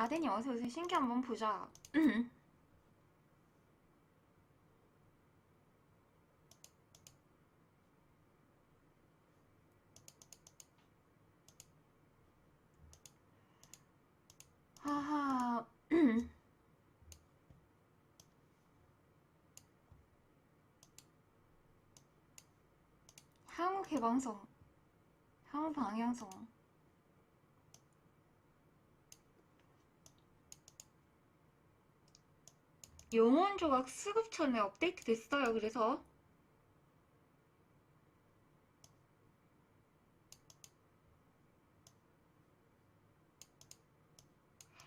아덴이 어서 오세요. 신기 한번 보자. 하하. 향후 개방성. 향후 방향성. 영혼 조각 수급 전에 업데이트 됐어요. 그래서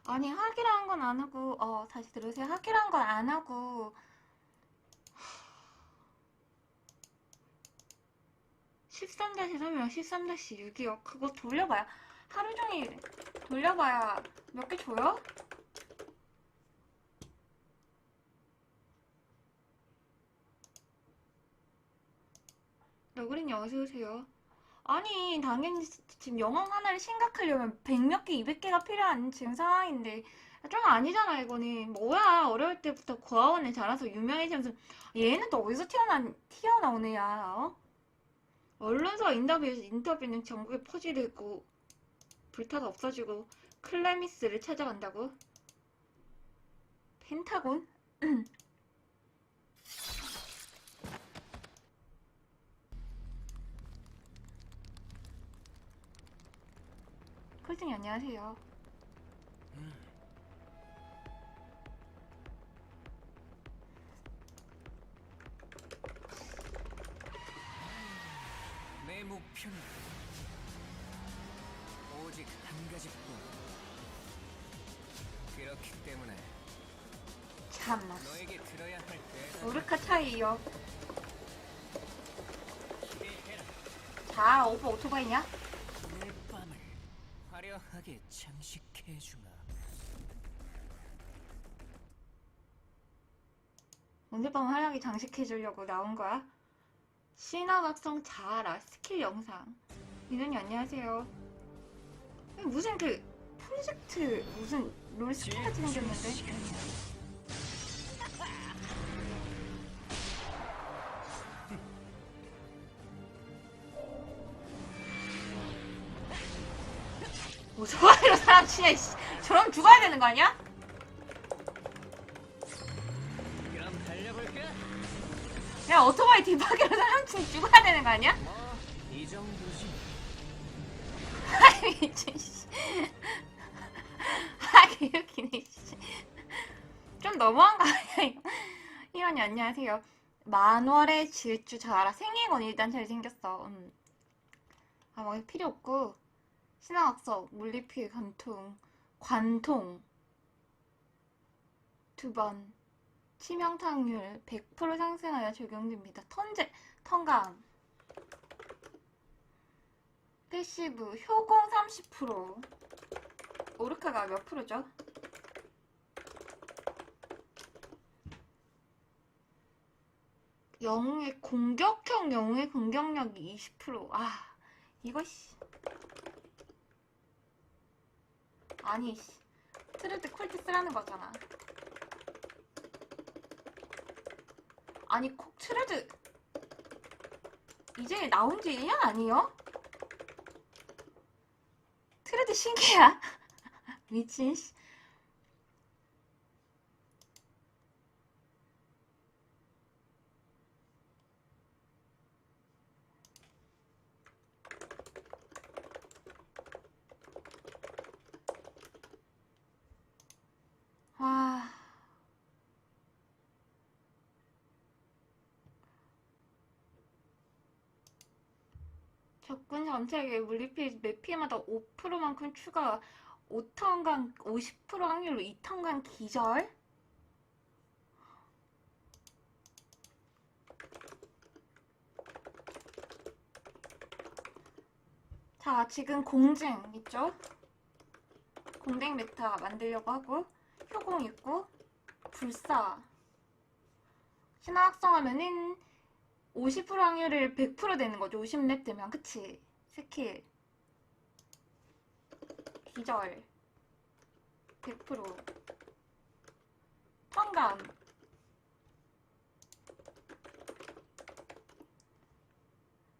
아니 하기라는 건안 하고 어 다시 들으세요. 하기라는 건안 하고 13-3이랑 13-6이요. 그거 돌려봐야 하루 종일 돌려봐야 몇 개 줘요? 너구리님 어서오세요. 아니, 당연히 지금 영웅 하나를 생각하려면 100몇 개, 200개가 필요한 지금 상황인데, 좀 아니잖아, 이거는. 뭐야, 어려울 때부터 고아원에 자라서 유명해지면서, 얘는 또 어디서 튀어나, 튀어나온 애야, 어? 언론사 인터뷰에서 인터뷰는 전국에 퍼지르고, 불타다 없어지고, 클레미스를 찾아간다고? 펜타곤? 콜팅이 안녕하세요. 내 목표는 오직 한 가지뿐. 그렇기 때문에 참나. 너에게 들어야 할 때. 오르카 차이요. 자, 오빠 오토바이냐? 화려하게 장식해주마. 오늘 밤 화려하게 장식해주려고 나온 거야? 신화각성 자아라 스킬 영상. 민현이 안녕하세요. 무슨 그 프로젝트 무슨 롤 스킨 같이 생겼는데? 사람 치냐 이씨. 저럼 죽어야 되는 거 아니야? 그럼 달려볼까? 야 오토바이 뒷바퀴로 사람 죽어야 되는 거 아니야? 뭐이 정도지. 아이 미친 씨. 아 개웃기네 씨. 좀 너무한 거 아니야 이거? 희원이 안녕하세요. 만월의 질주 자라 생일건 일단 잘 생겼어. 음. 아뭐 필요 없고 신화학석 물리피 관통 관통 두 번 치명타율 100% 상승하여 적용됩니다. 턴제 턴감 패시브 효공 30% 오르카가 몇 프로죠? 영웅의 공격형 영웅의 공격력이 20%. 아, 이거 씨. 아니 씨. 트레드 콜트 쓰라는 거잖아. 아니 콕 트레드 이제 나온 지 1년 아니에요? 트레드 신기야. 미친 씨. 와. 전체에게 물리피 매 피해마다 5%만큼 추가 5턴간 50% 확률로 2턴간 기절? 자, 지금 공증 있죠? 공백 메타 만들려고 하고 효공 있고 불사 신화 확성하면은 50% 확률을 100% 되는 거죠. 50렙 되면 그치? 스킬. 기절. 100% 청감.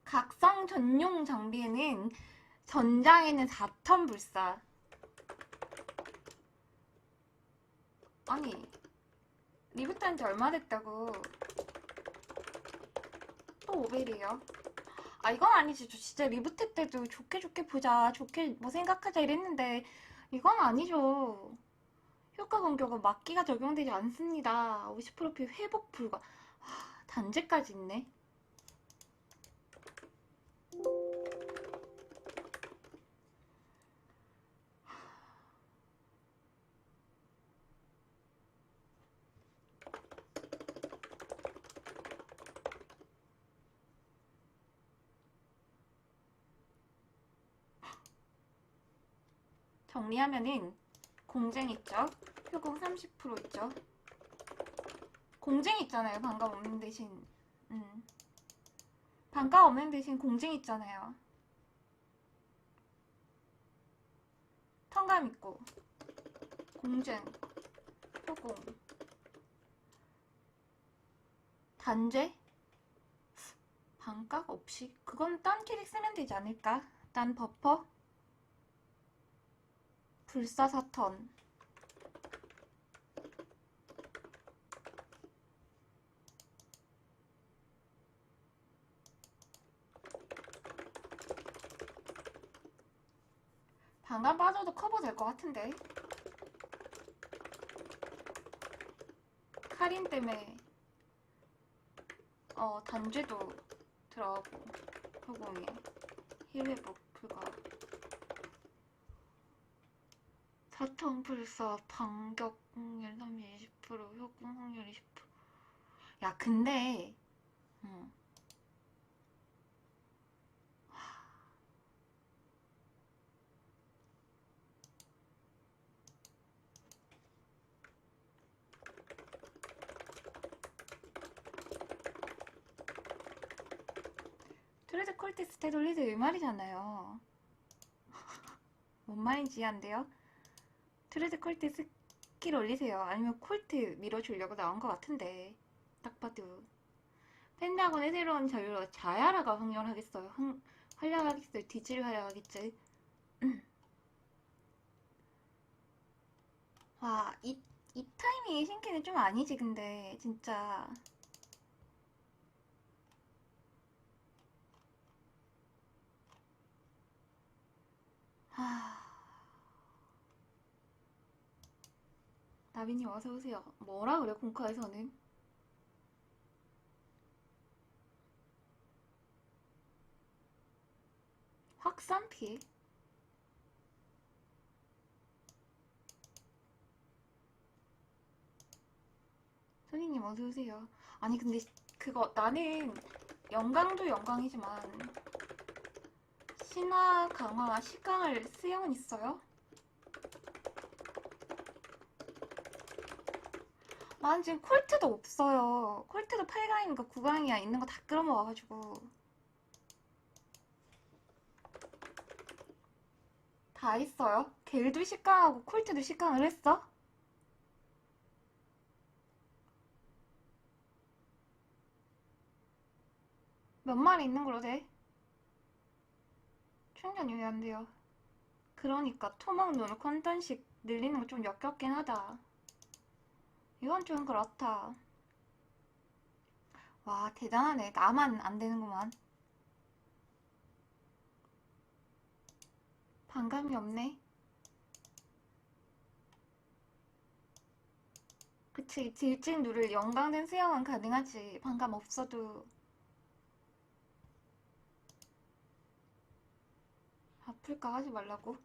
각성 전용 장비에는 전장에는 4턴 불사. 아니 리부트한 지 얼마 됐다고? 또 오벨이에요 아 이건 아니지. 저 진짜 리부트 때도 좋게 좋게 보자. 좋게 뭐 생각하자 이랬는데 이건 아니죠. 효과 공격은 막기가 적용되지 않습니다. 50%피 회복 불가. 하, 단죄까지 있네 정리하면은 공쟁 있죠? 효공 30% 있죠? 공쟁 있잖아요. 반감 없는 대신. 음. 반감 없는 대신 공쟁 있잖아요. 턴감 있고. 공쟁. 효공. 단죄? 반각 없이? 그건 딴 캐릭 쓰면 되지 않을까? 딴 버퍼? 불사사턴 방금 빠져도 커버 될 것 같은데. 카린 때문에 어 단죄도 들어가고 허공에 힐 회복 불가 사턴 불사 반격 확률 30, 20% 효과 확률 20%. 야 근데 어. 트레드 콜테스 테돌리드 이 말이잖아요. 뭔 말인지 이해한데요? 트레드 콜트 스킬 올리세요. 아니면 콜트 밀어주려고 나온 것 같은데 딱 봐도 펜드하고는 새로운 자유로 자야라가 확률하겠어요. 흥, 활약하겠어요. 뒤질 활약하겠지. 와, 이, 이 타이밍에 신기는 좀 아니지, 근데 진짜. 하... 나비님 어서 오세요. 뭐라 그래 공카에서는? 확산 피해? 손이님 어서 오세요. 아니 근데 그거 나는 영광도 영광이지만 신화 강화 시강을 수영은 있어요? 난 지금 콜트도 없어요. 콜트도 8강인가 9강이야. 있는 거 다 끌어모아가지고. 다 있어요. 겔도 10강하고 콜트도 10강을 했어? 몇 마리 있는 걸로 돼? 충전이 왜안 돼요? 그러니까 토막 눈 컨텐식 늘리는 거 좀 역겹긴 하다. 이건 좀 그렇다. 와, 대단하네. 나만 안 되는구만. 반감이 없네. 그치, 질질 누를 영광된 수영은 가능하지. 반감 없어도. 아플까 하지 말라고.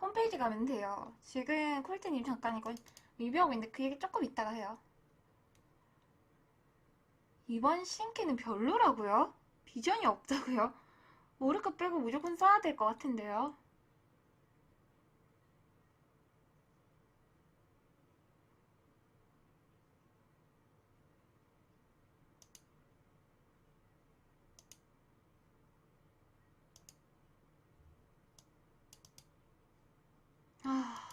홈페이지 가면 돼요. 지금 콜트님 잠깐 이거 리뷰하고 있는데 그 얘기 조금 이따가 해요. 이번 신기는 별로라고요? 비전이 없다고요? 모르까 빼고 무조건 써야 될 것 같은데요. 아...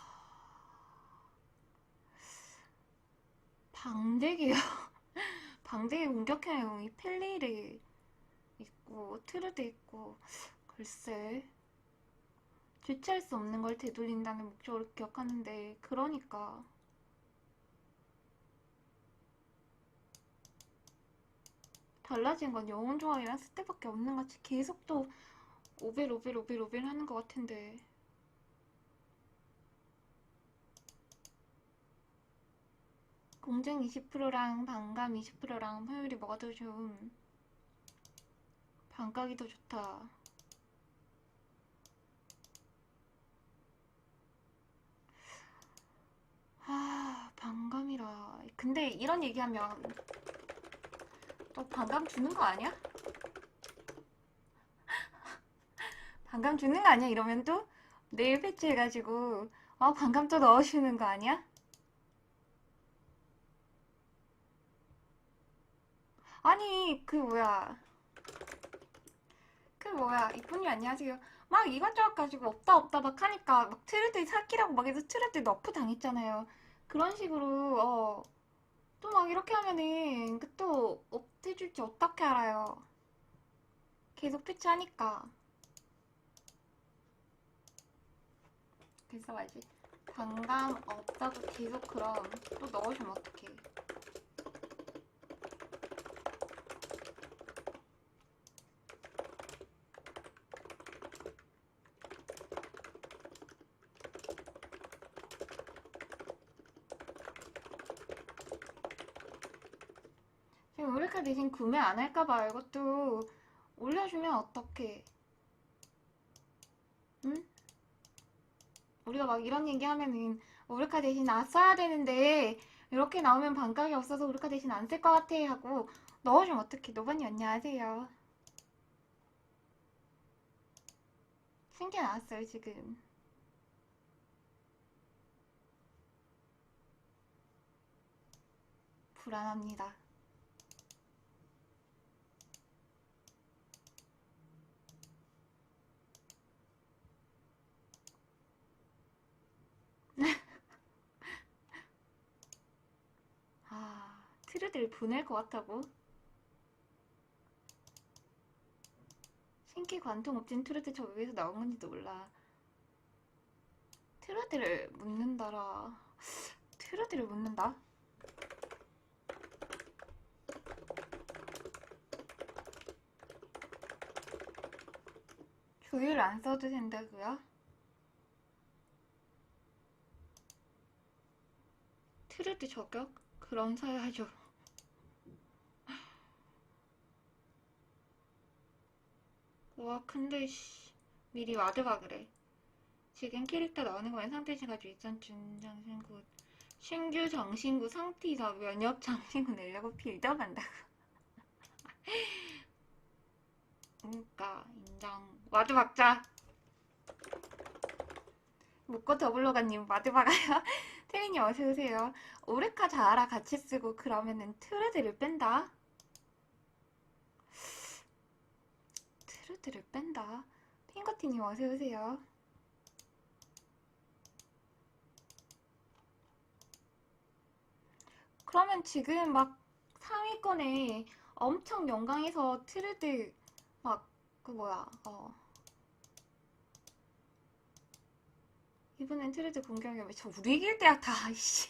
방대기요. 방대기 공격형 영웅이 펠리르 있고 트루드 있고. 글쎄. 주체할 수 없는 걸 되돌린다는 목적으로 기억하는데 그러니까. 달라진 건 영혼 조합이랑 스텝밖에 없는 것 같이 계속 또 오벨 오벨 오벨 오벨 하는 것 같은데 공정 20%랑 반감 20%랑 효율이 뭐가 더좀 반각이 더 좋다. 아, 반감이라. 근데 이런 얘기하면 너 반감 주는 거 아니야? 반감 주는 거 아니야? 이러면 또 내일 패치해가지고 어, 반감 또 넣어주는 거 아니야? 아니, 그 뭐야. 그 뭐야. 이쁜님 안녕하세요. 막 이것저것 가지고 없다 없다 막 하니까 막 트레드 사기라고 막 해서 트레드 너프 당했잖아요. 그런 식으로 어. 또 막 이렇게 하면은 그또 업돼줄지 어떻게 알아요. 계속 패치하니까. 그래서 말지. 반감 없다고 계속 그럼 또 넣어주면 어떡해. 대신 구매 안 할까봐 이것도 올려주면 어떡해. 응? 우리가 막 이런 얘기 하면은 우리카 대신 안 써야 되는데 이렇게 나오면 반각이 없어서 우리카 대신 안 쓸 것 같아 하고 넣어주면 어떡해. 노반님 안녕하세요. 신기 나왔어요 지금. 불안합니다. 아, 트루드를 보낼 것 같다고? 신기 관통 업진 트루드 저 위에서 나온 건지도 몰라. 트루드를 묻는다라. 트루드를 묻는다? 조율 안 써도 된다고요? 트레드 저격? 그럼 사야죠. 와, 근데, 씨. 미리 와드가 그래. 지금 캐릭터 나오는 거면 상태시 가지고 일단 준장신구, 신규 장신구 상티사 면역 장신구 내려고 빌더 간다고. 그러니까, 인정. 와드 박자! 묶고 더블로가님 와드 박아요. 태린이 어서 오세요. 오레카 자아라 같이 쓰고 그러면은 트레드를 뺀다. 트레드를 뺀다. 핑거티님 어서 오세요. 그러면 지금 막 상위권에 엄청 영광에서 트레드 막 그 뭐야 어 이번엔 트레드 공격이 왜저 우리 이길 때야 다 이씨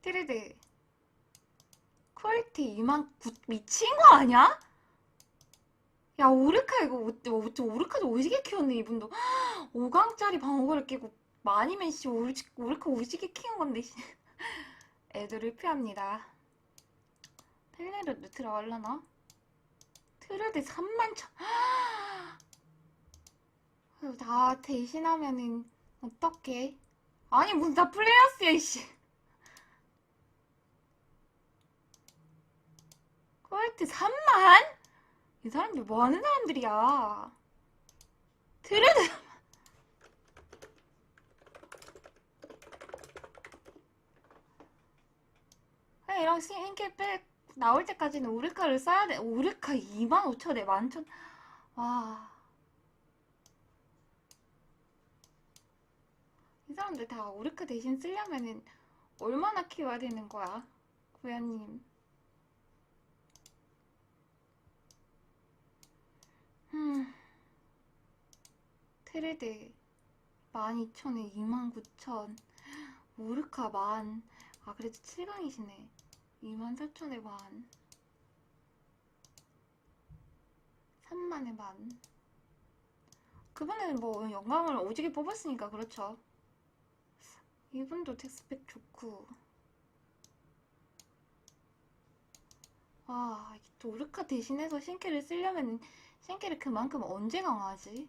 트레드 퀄리티 2만 9 미친 거 아니야? 야 오르카 이거 오르카도 오지게 키웠네 이분도 5강짜리 방어구를 끼고 많이면 씨 오르- 오르카 오지게 키운 건데 씨. 애들을 피합니다 펠레르도 들어갈라나? 트레드 3만 천 다 대신하면은 어떡해? 아니 무슨 다 플레이어스야 이씨. 퀄리티 3만? 이 사람들 뭐 하는 사람들이야? 트레드. 그냥 이런 신캐 백 나올 때까지는 오르카를 써야 돼. 오르카 2만 5천에 만천 와 이 사람들 다 오르카 대신 쓰려면은 얼마나 키워야 되는 거야? 고양님. 음. 테레데 12,000에 29,000. 모르카 만. 아, 그래도 7강이시네. 24,000에 만. 3만에 만. 그번에는 뭐 영광을 오지게 뽑았으니까 그렇죠. 이분도 텍스팩 좋고. 아, 또 오르카 대신해서 신캐를 쓰려면 신캐를 그만큼 언제 강화하지?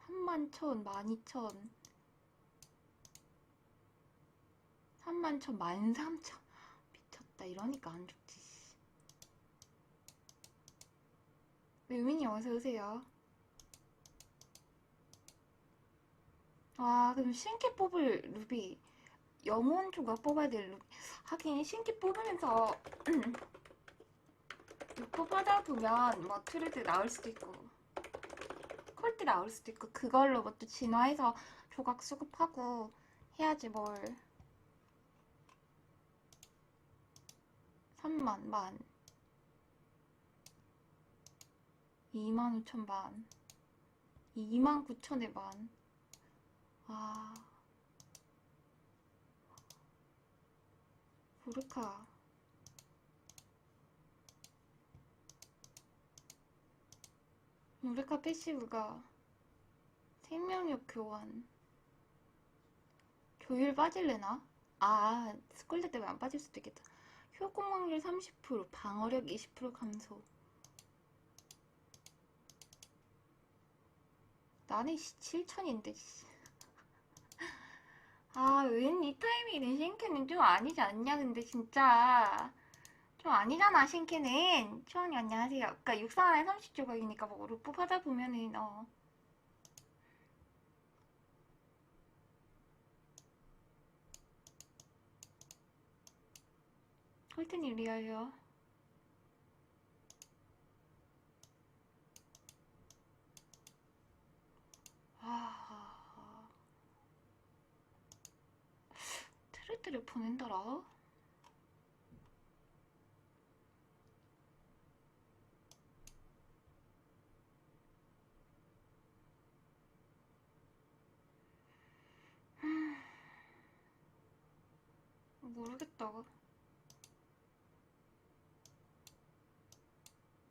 3만 천, 12,000. 3만 천, 13,000. 미쳤다. 이러니까 안 좋지. 씨. 유민이 어서 오세요. 아, 그럼 신캐 뽑을 루비. 영혼 조각 뽑아야 될 루비. 하긴, 신캐 뽑으면서, 뽑아다 보면, 뭐, 트레드 나올 수도 있고, 콜드 나올 수도 있고, 그걸로 뭐 또 진화해서 조각 수급하고, 해야지 뭘. 3만, 만. 2만 5천 만. 2만 9천에 만. 아. 모르카. 모르카 패시브가 생명력 교환. 조율 빠질래나? 아, 스콜드 때문에 안 빠질 수도 있겠다. 효공 확률 30%, 방어력 20% 감소. 나는 7천인데, 아, 웬 이 타이밍에 신캐는 좀 아니지 않냐, 근데 진짜. 좀 아니잖아, 신캐는. 초원이 안녕하세요. 그니까 64에 30조각이니까 뭐, 루프 하다 보면은, 어. 홀튼이 리얼요. 아. 트레트를 보낸다라? 음. 모르겠다.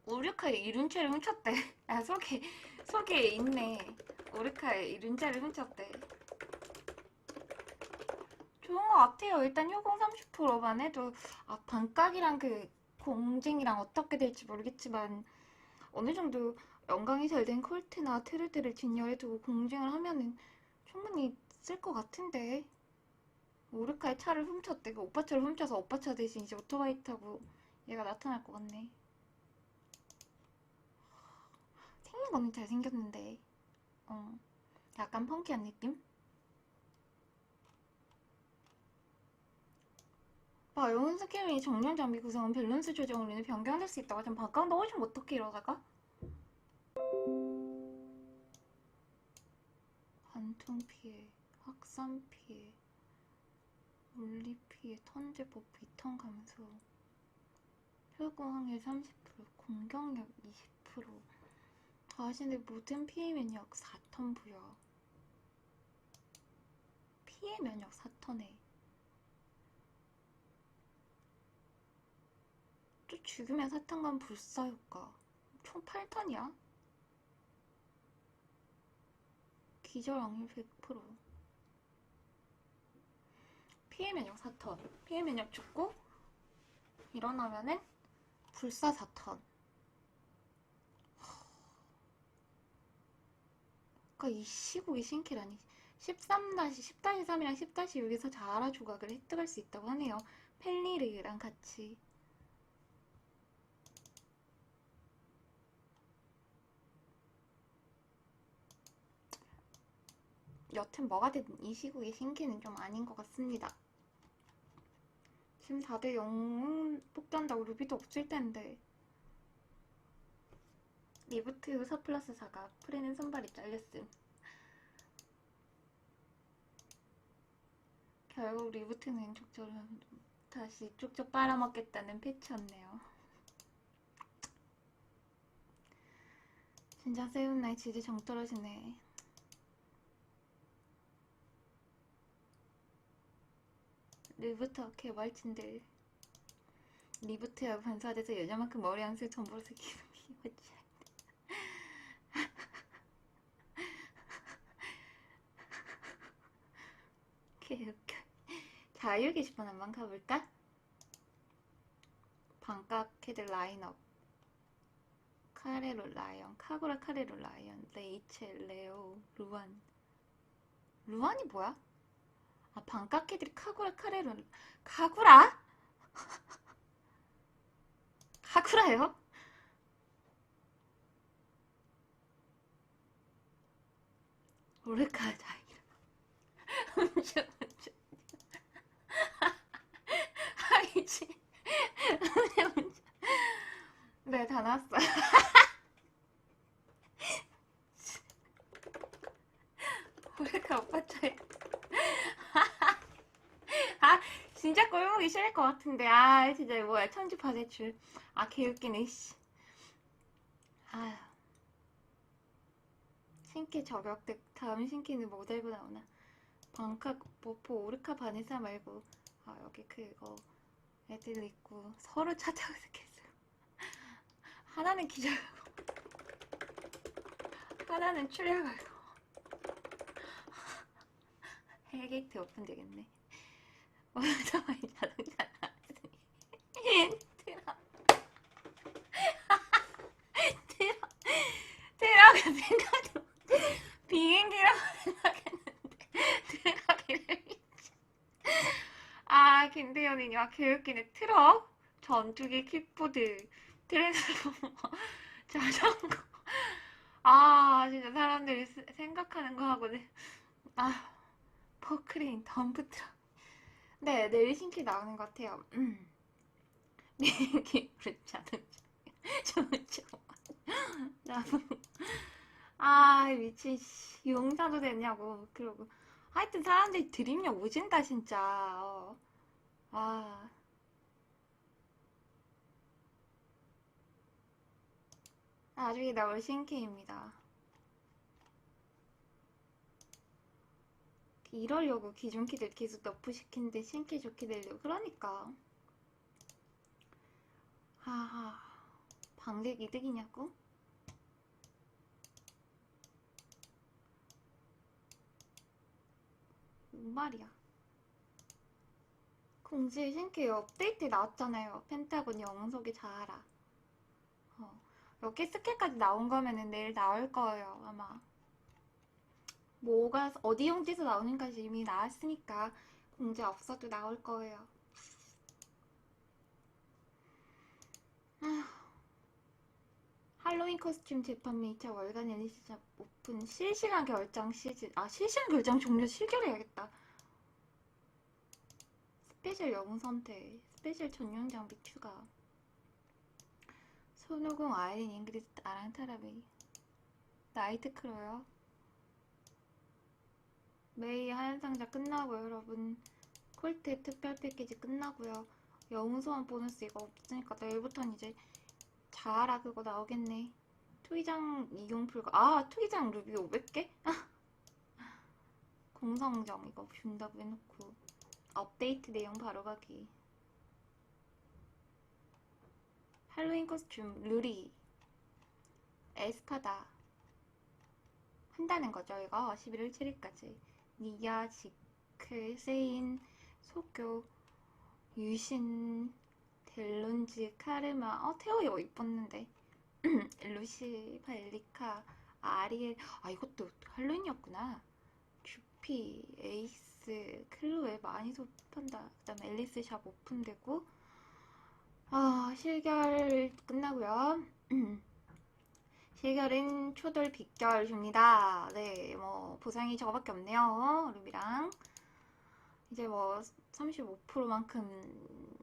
오르카의 이륜체를 훔쳤대. 아, 속에, 속에 있네. 오르카의 이륜체를 훔쳤대. 좋은 것 같아요. 일단 효공 30%만 해도 아, 반각이랑 그 공쟁이랑 어떻게 될지 모르겠지만 어느 정도 영광이 잘된 콜트나 트레드를 진열해두고 공쟁을 하면은 충분히 쓸 것 같은데 오르카의 차를 훔쳤대. 그 오빠 차를 훔쳐서 오빠 차 대신 이제 오토바이 타고 얘가 나타날 것 같네. 생긴 거는 잘생겼는데 어 약간 펑키한 느낌? 봐, 영혼 스킬이 정렬 장비 구성은 밸런스 조정으로 인해 변경될 수 있다고 좀 바꿔온다 하시면 어떻게 이러다가? 관통 피해, 확산 피해, 물리 피해, 턴제 버프 2턴 감소, 효공 확률 30%, 공격력 20%, 자신의 모든 피해 면역 4턴 부여, 피해 면역 4턴에 죽으면 사탕감 불사 효과 총 8턴이야? 기절 확률 100% 피해 면역 4턴. 피해 면역 죽고 일어나면은 불사 4턴. 그니까 이 시국이 신캐라니. 13-10-3이랑 10-6에서 자아라 조각을 획득할 수 있다고 하네요. 펠리르랑 같이 여튼 뭐가 됐든 이 시국의 신기는 좀 아닌 것 같습니다. 지금 다들 영웅 뽑던다고 루비도 없을 텐데 리부트 의사 플러스 사각 프레는 손발이 잘렸음 결국 리부트는 족저를 다시 쪽쪽 빨아먹겠다는 패치였네요. 진짜 세븐나이 진짜 정 떨어지네. 리부터 개발진들. 리부트야 반사돼서 여자만큼 머리 한술 전보로서 기분이 어찌 개웃겨. 자유 게시판 한번 가볼까? 반값 캐들 라인업. 카레로 라이언, 카구라 카레로 라이언, 레이첼, 레오, 루안. 루안이 뭐야? 아, 캐들이 카구라 카레로, 카구라? 카구라요? 오르카 자이라. 음주, 음주. 하이지. 음주, 음주. 네, 다 나왔어요. 오르카 오빠 차이. 아, 진짜 꼴보기 싫을 것 같은데. 아, 진짜 뭐야. 천지파 대출. 아, 개웃기네, 씨. 아휴. 신기 저격대 다음 신기는 뭐 들고 나오나? 방카 모포 오르카 바네사 말고 아 여기 그거 애들 있고 서로 찾아오서 계속 하나는 기절하고 하나는 출혈하고 헬게이트 오픈 되겠네. 오토바이 자동차 나왔으니 트럭 트럭 생각도 비행기라고 생각했는데 트럭이를 아 김대현이냐 아, 개웃기네 트럭 전투기 킥보드 트랜스포머 자전거 아 진짜 사람들이 스- 생각하는 거 하고는 아 포크레인 덤프트럭 네 내일 신기 나오는 것 같아요. 음. 비행기 우리 자동차 좋죠 나무 아 미친 씨. 용사도 됐냐고. 그러고. 하여튼 사람들이 드립력 오진다 진짜. 어. 아. 나중에 나올 신캐입니다 이러려고 기존키들 계속 너프시키는데 신캐 좋게 되려고 그러니까 하하 방객 이득이냐고? 뭔 말이야? 공지 신캐 업데이트 나왔잖아요. 펜타곤 영속이 자아라. 어, 여기 스킬까지 나온 거면은 내일 나올 거예요, 아마. 뭐가 어디 용지에서 나오는까지 이미 나왔으니까 공지 없어도 나올 거예요. 아휴. 할로윈 코스튬 재판매 2차 월간 엘리시자 오픈 실시간 결정 시즌 아 실시간 결정 종료 실결해야겠다 스페셜 영웅 선택 스페셜 전용 장비 추가 손오공 아이린 잉그리스 아랑타라비 나이트 크로요 메이 하얀 상자 끝나고요 여러분 콜트 특별 패키지 끝나고요 소환 보너스 이거 없으니까 내일부터는 이제 자아라 그거 나오겠네. 투기장 이용 불가. 아, 투기장 루비 500개? 공성정 이거 준다고 해놓고 업데이트 내용 바로 가기. 할로윈 코스튬 루리 에스카다 한다는 거죠 이거 11월 7일까지 니야 지크 세인 소교 유신 델론즈, 카르마, 어, 테오 이거 이뻤는데. 루시, 발리카, 아리엘, 아, 이것도 할로윈이었구나. 주피, 에이스, 클로에 많이 소판다. 그 다음에 앨리스 샵 오픈되고, 아, 실결 끝나고요. 실결은 초돌 빗결 줍니다. 네, 뭐, 보상이 저거밖에 없네요. 루비랑. 이제 뭐, 35%만큼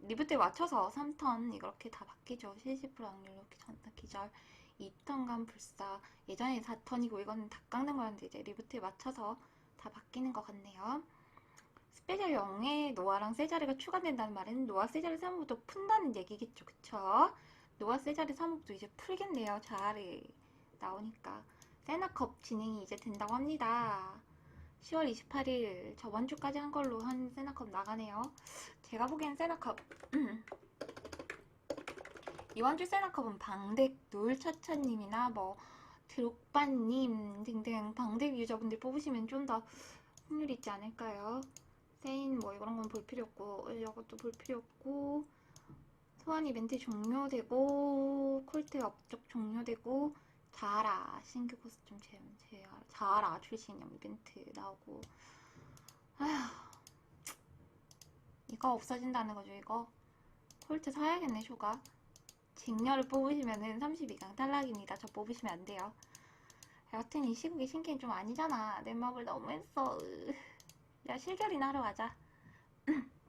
리부트에 맞춰서 3턴 이렇게 다 바뀌죠. 70% 확률 이렇게 전다 기절 2턴간 불사 예전에 4턴이고 이거는 다 깎는 거였는데 이제 리부트에 맞춰서 다 바뀌는 것 같네요. 스페셜 0에 노아랑 세자리가 추가된다는 말은 노아 세자리 3부도 푼다는 얘기겠죠. 그쵸? 노아 세자리 3부도 이제 풀겠네요. 잘해. 나오니까. 세나컵 진행이 이제 된다고 합니다. 10월 28일 저번 주까지 한 걸로 한 세나컵 나가네요. 제가 보기엔 세나컵 이번 주 세나컵은 방덱 놀차차님이나 뭐 드록바님 등등 방덱 유저분들 뽑으시면 좀 더 확률이 있지 않을까요? 세인 뭐 이런 건 볼 필요 없고 이것도 볼 필요 없고 소환 이벤트 종료되고 콜트 업적 종료되고 자라 신규 코스튬 제, 제 자라 출신형 이벤트 나오고. 아휴. 이거 없어진다는 거죠 이거? 콜트 사야겠네 쇼가. 직녀를 뽑으시면은 32강 탈락입니다. 저 뽑으시면 안 돼요. 여튼 이 시국에 신기는 좀 아니잖아. 내 맘을 너무 했어. 으. 야 실결이나 하러 가자